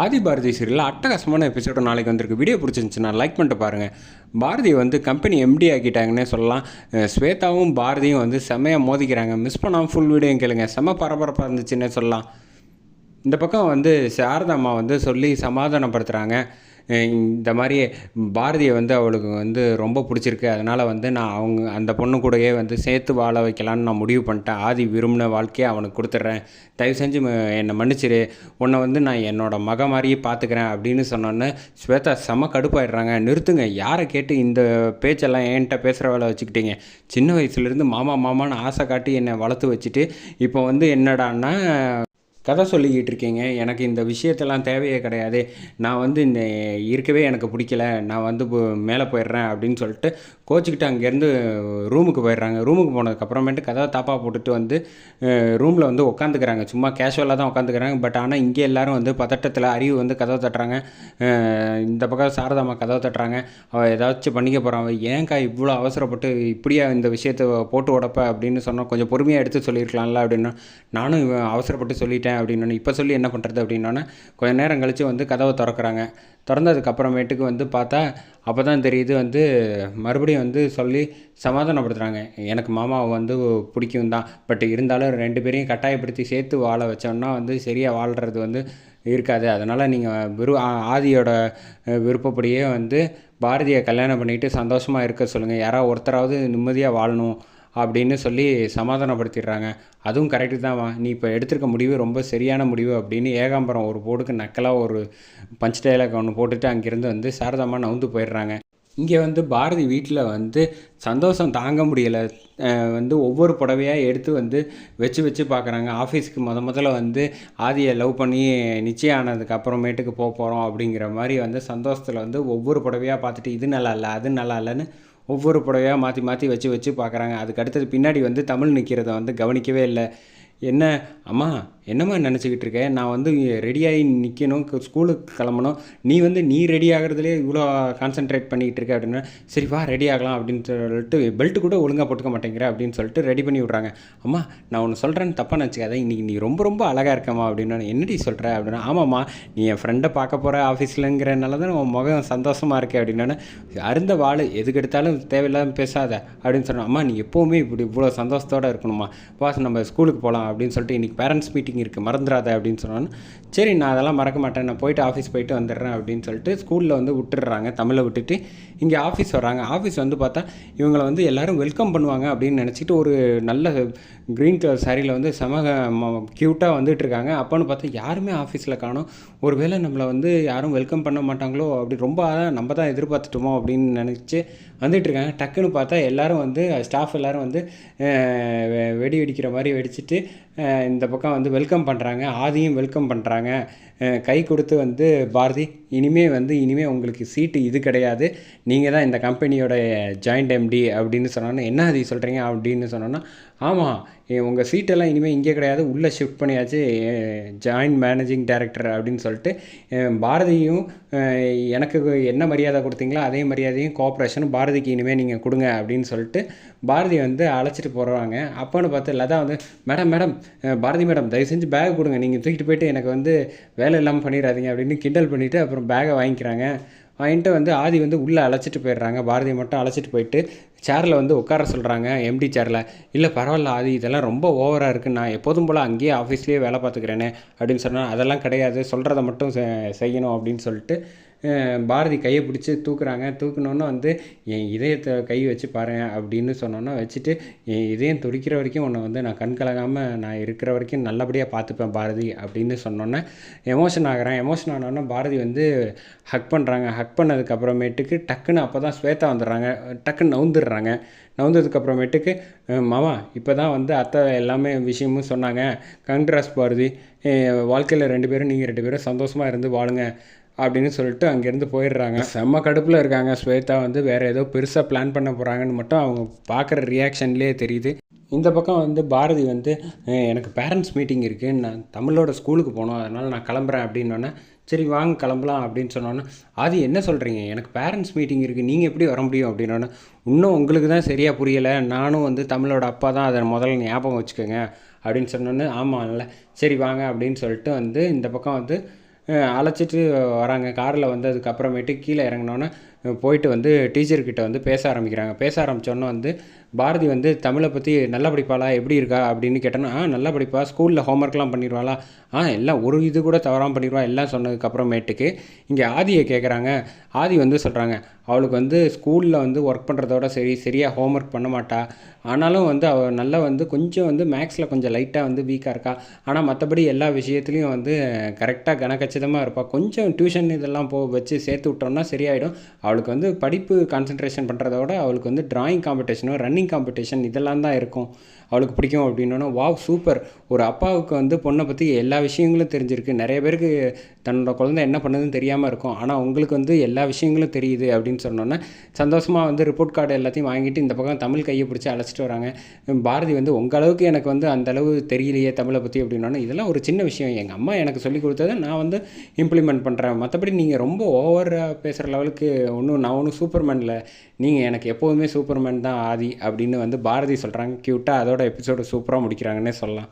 ஆதி பாரதி சீரியலில் அட்டகாசமான எபிசோடு நாளைக்கு வந்திருக்கு. வீடியோ பிடிச்சிருந்துச்சுன்னா லைக் பண்ணிட்டு பாருங்கள் பாரதி வந்து கம்பெனி எம்டி ஆக்கிட்டாங்கன்னே சொல்லலாம். ஸ்வேதாவும் பாரதியும் வந்து செம்மையாக மோதிக்கிறாங்க. மிஸ் பண்ணாமல் ஃபுல் வீடியோ கேளுங்க. செம்ம பரபரப்பாக இருந்துச்சுன்னே சொல்லலாம். இந்த பக்கம் வந்து சாரதாம்மா வந்து சொல்லி சமாதானப்படுத்துகிறாங்க இந்த மாதிரி பாரதியை வந்து அவளுக்கு வந்து ரொம்ப பிடிச்சிருக்கு. அதனால் வந்து நான் அவங்க அந்த பொண்ணு கூடயே வந்து சேர்த்து வாழ வைக்கலான்னு நான் முடிவு பண்ணிட்டேன். ஆதி விரும்பின வாழ்க்கையை அவனுக்கு கொடுத்துட்றேன். தயவு செஞ்சு ம- என்னை மன்னிச்சிரு. உன்னை வந்து நான் என்னோடய மக மாதிரியே பார்த்துக்கிறேன் அப்படின்னு சொன்னோன்னே ஸ்வேதா செம கடுப்பாயிடுறாங்க. நிறுத்துங்க. யாரை கேட்டு இந்த பேச்செல்லாம் என்கிட்ட பேசுகிற வேலை வச்சுக்கிட்டீங்க? சின்ன வயசுலேருந்து மாமா மாமான்னு ஆசை காட்டி என்னை வளர்த்து வச்சுட்டு இப்போ வந்து என்னடான்னா கதை சொல்லிக்கிட்டு இருக்கீங்க. எனக்கு இந்த விஷயத்தெல்லாம் தேவையே கிடையாது. நான் வந்து இந்த இருக்கவே எனக்கு பிடிக்கல. நான் வந்து மேலே போயிடுறேன் அப்படின்னு சொல்லிட்டு கோச்சிக்கிட்டு அங்கேருந்து ரூமுக்கு போயிடுறாங்க. ரூமுக்கு போனதுக்கப்புறமேட்டு கதவை தாப்பா போட்டுட்டு வந்து ரூமில் வந்து உட்காந்துக்கிறாங்க சும்மா கேஷுவலாக தான் உட்காந்துக்கிறாங்க பட் ஆனால் இங்கே எல்லாரும் வந்து பதட்டத்தில் அறிவு வந்து கதவை தட்டுறாங்க. இந்த பக்கம் சாரதாம்மா கதவை தட்டுறாங்க. அவள் ஏதாச்சும் பண்ணிக்க போகிறான் அவள் ஏன்க்கா இவ்வளோ அவசரப்பட்டு இப்படியா இந்த விஷயத்தை போட்டு உடப்ப அப்படின்னு சொன்னால் கொஞ்சம் பொறுமையாக எடுத்து சொல்லியிருக்கலாம்ல அப்படின்னா நானும் அவசரப்பட்டு சொல்லிட்டேன். அப்படின்னு இப்போ சொல்லி என்ன பண்ணுறது அப்படின்னோன்னே கொஞ்ச நேரம் கழித்து வந்து கதவை திறக்கிறாங்க. திறந்ததுக்கப்புறமேட்டுக்கு வந்து பார்த்தா அப்போ தான் தெரியுது வந்து மறுபடியும் வந்து சொல்லி சமாதானப்படுத்துகிறாங்க எனக்கு மாமாவை வந்து பிடிக்கும் தான். பட் இருந்தாலும் ரெண்டு பேரையும் கட்டாயப்படுத்தி சேர்த்து வாழ வச்சோம்னா வந்து சரியாக வாழ்கிறது வந்து இருக்காது. அதனால் நீங்கள் விரு ஆதியோட விருப்பப்படியே வந்து பாரதியை கல்யாணம் பண்ணிட்டு சந்தோஷமாக இருக்க சொல்லுங்கள் யாராவது ஒருத்தராவது நிம்மதியாக வாழணும். அப்படின்னு சொல்லி சமாதானப்படுத்திடுறாங்க. அதுவும் கரெக்டு தான் வா. நீ இப்போ எடுத்திருக்க முடிவு ரொம்ப சரியான முடிவு அப்படின்னு ஏகாம்பரம் ஒரு போடுக்கு நக்கலாக ஒரு பஞ்ச் டைலாக் ஒன்று போட்டுட்டு அங்கேருந்து வந்து சாரதாமா நவுந்து போயிடுறாங்க. இங்கே வந்து பாரதி வீட்டில் வந்து சந்தோஷம் தாங்க முடியலை. வந்து ஒவ்வொரு புடவையாக எடுத்து வந்து வச்சு வச்சு பார்க்குறாங்க ஆஃபீஸ்க்கு முத முதல்ல வந்து ஆதியை லவ் பண்ணி நிச்சயம் ஆனதுக்கு அப்புறமேட்டுக்கு போக போகிறோம் அப்படிங்கிற மாதிரி வந்து சந்தோஷத்தில் வந்து ஒவ்வொரு புடவையாக பார்த்துட்டு இது நல்லா இல்லை அது நல்லா இல்லைன்னு ஒவ்வொரு புடவையாக மாற்றி மாற்றி வச்சு வச்சு பார்க்குறாங்க. அதுக்கு அடுத்தது பின்னாடி வந்து தமிழ் நிற்கிறத வந்து கவனிக்கவே இல்லை. என்ன? அம்மா என்னம்மா நினச்சிக்கிட்டு இருக்கேன் நான் வந்து ரெடியாகி நிற்கணும் ஸ்கூலுக்கு கிளம்பணும். நீ வந்து நீ ரெடி ஆகிறதுலே இவ்வளோ கான்சென்ட்ரேட் பண்ணிக்கிட்டு இருக்க அப்படின்னா சரி வா ரெடி ஆகலாம் அப்படின்னு சொல்லிட்டு பெல்ட் கூட ஒழுங்காக போட்டுக்க மாட்டேங்கிற அப்படின்னு சொல்லிட்டு ரெடி பண்ணி விட்றாங்க. அம்மா நான் ஒன்று சொல்கிறேன்னு தப்பாக நினச்சிக்காத. இன்றைக்கி நீ ரொம்ப ரொம்ப அழகாக இருக்கம்மா அப்படின்னு என்னடி சொல்கிற அப்படின்னா ஆமாம்மா நீ என் ஃப்ரெண்டை பார்க்க போகிற ஆஃபீஸ்லங்கிறனால தான் உன் முகம் சந்தோஷமாக இருக்கே அப்படின்னா அருந்த வாள் எதுக்கு எடுத்தாலும் தேவையில்லாமல் பேசாத அப்படின்னு சொன்னோம் அம்மா நீ எப்போவுமே இப்படி இவ்வளோ சந்தோஷத்தோடு இருக்கணுமா பாஸ் நம்ம ஸ்கூலுக்கு போகலாம் அப்படின்னு சொல்லிட்டு இன்றைக்கி பேரண்ட்ஸ் மீட்டிங் இருக்குது மறந்துடாத அப்படின்னு சொன்னோன்னு சரி நான் அதெல்லாம் மறக்க மாட்டேன். நான் போயிட்டு ஆஃபீஸ் போயிட்டு வந்துடுறேன் அப்படின்னு சொல்லிட்டு ஸ்கூலில் வந்து விட்டுடுறாங்க. தமிழை விட்டுட்டு இங்கே ஆஃபீஸ் வராங்க. ஆஃபீஸ் வந்து பார்த்தா இவங்களை வந்து எல்லோரும் வெல்கம் பண்ணுவாங்க அப்படின்னு நினச்சிட்டு ஒரு நல்ல க்ரீன் கலர் சாரியில் வந்து செம க்யூட்டாக வந்துட்டு இருக்காங்க. அப்போன்னு பார்த்தா யாருமே ஆஃபீஸில் காணும். ஒருவேளை நம்மளை வந்து யாரும் வெல்கம் பண்ண மாட்டாங்களோ அப்படி ரொம்ப நம்ம தான் எதிர்பார்த்துட்டோமோ அப்படின்னு நினச்சி வந்துட்டு இருக்காங்க. டக்குன்னு பார்த்தா எல்லாரும் வந்து ஸ்டாஃப் எல்லாரும் வந்து வெ- வெடி வெடிக்கிற மாதிரி வெடிச்சிட்டு இந்த பக்கம் வந்து வெல்கம் பண்ணுறாங்க ஆதியும் வெல்கம் பண்ணுறாங்க கை கொடுத்து வந்து பாரதி இனிமே வந்து இனிமே உங்களுக்கு சீட்டு இது கிடையாது. நீங்கள் தான் இந்த கம்பெனியோட ஜாயிண்ட் எம்டி அப்படின்னு சொன்னோன்னா என்ன அது சொல்கிறீங்க அப்படின்னு சொன்னோன்னா ஆமாம் உங்கள் சீட்டெல்லாம் இனிமேல் இங்கே கிடையாது. உள்ளே ஷிஃப்ட் பண்ணியாச்சு. ஜாயின்ட் மேனேஜிங் டைரக்டர் அப்படின்னு சொல்லிட்டு பாரதியும் எனக்கு என்ன மரியாதை கொடுத்தீங்களோ அதே மரியாதையும் கோஆப்ரேஷனும் பாரதிக்கு இனிமேல் நீங்கள் கொடுங்க அப்படின்னு சொல்லிட்டு பாரதி வந்து அழைச்சிட்டு போகிறாங்க அப்போன்னு பார்த்து லதா வந்து மேடம் மேடம் பாரதி மேடம் தயவு செஞ்சு பேக் கொடுங்க. நீங்கள் தூக்கிட்டு போயிட்டு எனக்கு வந்து வேலை இல்லாமல் பண்ணிடாதீங்க அப்படின்னு கிண்டல் பண்ணிவிட்டு அப்புறம் பேகை வாங்கிக்கிறாங்க. வாங்கிட்டு வந்து ஆதி வந்து உள்ளே அழைச்சிட்டு போயிடுறாங்க. பாரதியை மட்டும் அழைச்சிட்டு போயிட்டு சேரில் வந்து உட்கார சொல்கிறாங்க எம்டி சேரில் இல்லை பரவாயில்ல ஆதி இதெல்லாம் ரொம்ப ஓவராக இருக்குது நான் எப்போதும் போல் அங்கேயே ஆஃபீஸ்லேயே வேலை பார்த்துக்கிறேனே அப்படின்னு சொன்னால் அதெல்லாம் கிடையாது. சொல்கிறத மட்டும் செ- செய்யணும் அப்படின்னு சொல்லிட்டு பாரதி கையை பிடிச்சி தூக்குறாங்க. தூக்குனோன்னே வந்து என் இதயத்தை கை வச்சு பாரு அப்படின்னு சொன்னோன்னா வச்சுட்டு என் இதயம் துடிக்கிற வரைக்கும் உன்னை வந்து நான் கண் கலங்காமல் நான் இருக்கிற வரைக்கும் நல்லபடியாக பார்த்துப்பேன் பாரதி அப்படின்னு சொன்னோன்னே எமோஷன் ஆகிறேன். எமோஷன் ஆனோன்னே பாரதி வந்து ஹக் பண்ணுறாங்க ஹக் பண்ணதுக்கப்புறமேட்டுக்கு டக்குன்னு அப்போ தான் ஸ்வேதா வந்துடுறாங்க. டக்குன்னு நவுந்துடுறாங்க. நவுந்ததுக்கப்புறமேட்டுக்கு மாமா இப்போ தான் வந்து அத்தை எல்லாமே விஷயமும் சொன்னாங்க. கங்க்ராஸ் பாரதி. வாழ்க்கையில் ரெண்டு பேரும் நீங்கள் ரெண்டு பேரும் சந்தோஷமாக இருந்து வாழுங்க. அப்படின்னு சொல்லிட்டு அங்கேருந்து போயிடுறாங்க. செம்ம கடுப்பில் இருக்காங்க. ஸ்வேதா வந்து வேறு ஏதோ பெருசாக பிளான் பண்ண போகிறாங்கன்னு மட்டும் அவங்க பார்க்குற ரியாக்ஷன்லேயே தெரியுது. இந்த பக்கம் வந்து பாரதி வந்து எனக்கு பேரண்ட்ஸ் மீட்டிங் இருக்குது நான் தமிழோட ஸ்கூலுக்கு போகணும் அதனால் நான் கிளம்புறேன். அப்படின்னோடனே சரி வாங்க கிளம்பலாம். அப்படின்னு சொன்னோன்னே அது என்ன சொல்கிறீங்க எனக்கு பேரண்ட்ஸ் மீட்டிங் இருக்குது நீங்கள் எப்படி வர முடியும்? அப்படின்னோடனே இன்னும் உங்களுக்கு தான் சரியாக புரியலை. நானும் வந்து தமிழோட அப்பா தான் அதை முதல்ல ஞாபகம் வச்சுக்கோங்க. அப்படின்னு சொன்னோன்னே ஆமாம்ல சரி வாங்க. அப்படின்னு சொல்லிட்டு வந்து இந்த பக்கம் வந்து அழைச்சிட்டு வராங்க. காரில் வந்ததுக்கப்புறமேட்டு கீழே இறங்கினோன்னே போயிட்டு வந்து டீச்சர்கிட்ட வந்து பேச ஆரம்பிக்கிறாங்க. பேச ஆரம்பித்தோன்னே வந்து பாரதி வந்து தமிழை பற்றி நல்லா படிப்பாளா? எப்படி இருக்கா? அப்படின்னு கேட்டோன்னா ஆ நல்லா படிப்பா. ஸ்கூலில் ஹோம்ஒர்க்லாம் பண்ணிடுவாளா? ஆ எல்லாம் ஒரு இது கூட தவறாமல் பண்ணிடுவா. எல்லாம் சொன்னதுக்கப்புறமேட்டுக்கு இங்கே ஆதியை கேட்குறாங்க ஆதி வந்து சொல்கிறாங்க அவளுக்கு வந்து ஸ்கூலில் வந்து ஒர்க் பண்ணுறதோட சரி சரியாக ஹோம்ஒர்க் பண்ண மாட்டா. ஆனாலும் வந்து அவள் நல்லா வந்து கொஞ்சம் வந்து மேக்ஸில் கொஞ்சம் லைட்டாக வந்து வீக்காக இருக்கா? ஆனால் மற்றபடி எல்லா விஷயத்துலையும் வந்து கரெக்டாக கனக்கச்சிதமாக இருப்பாள் கொஞ்சம் டியூஷன் இதெல்லாம் போ வச்சு சேர்த்து விட்டோம்னா சரியாயிடும். அவளுக்கு வந்து படிப்பு கான்சன்ட்ரேஷன் பண்ணுறத விட அவளுக்கு வந்து டிராயிங் காம்படிஷனோ ரன்னிங் காம்படிஷன் இதெல்லாம் தான் இருக்கும். அவளுக்கு பிடிக்கும் அப்படின்னோன்னா வாவ் சூப்பர். ஒரு அப்பாவுக்கு வந்து பொண்ணை பற்றி எல்லா விஷயங்களும் தெரிஞ்சிருக்கு. நிறைய பேருக்கு தன்னோட குழந்தை என்ன பண்ணுதுன்னு தெரியாமல் இருக்கும். ஆனால் உங்களுக்கு வந்து எல்லா விஷயங்களும் தெரியுது அப்படின்னு சொன்னோன்னே சந்தோஷமாக வந்து ரிப்போர்ட் கார்டு எல்லாத்தையும் வாங்கிட்டு இந்த பக்கம் தமிழ் கையை பிடிச்சி அழைச்சிட்டு வராங்க. பாரதி வந்து உங்கள் அளவுக்கு எனக்கு வந்து அந்த அளவு தெரியலையே தமிழை பற்றி அப்படின்னோன்னா இதெல்லாம் ஒரு சின்ன விஷயம். எங்கள் அம்மா எனக்கு சொல்லி கொடுத்ததை நான் வந்து இம்ப்ளிமெண்ட் பண்ணுறேன் மற்றபடி நீங்கள் ரொம்ப ஓவராக பேசுகிற லெவலுக்கு ஒன்றும் நான் ஒன்றும் சூப்பர்மேனில். நீங்கள் எனக்கு எப்போதுமே சூப்பர்மேன் தான் ஆதி அப்படின்னு வந்து பாரதி சொல்கிறாங்க க்யூட்டாக அதோட எபிசோடு சூப்பராக முடிக்கிறாங்கன்னே சொல்லலாம்.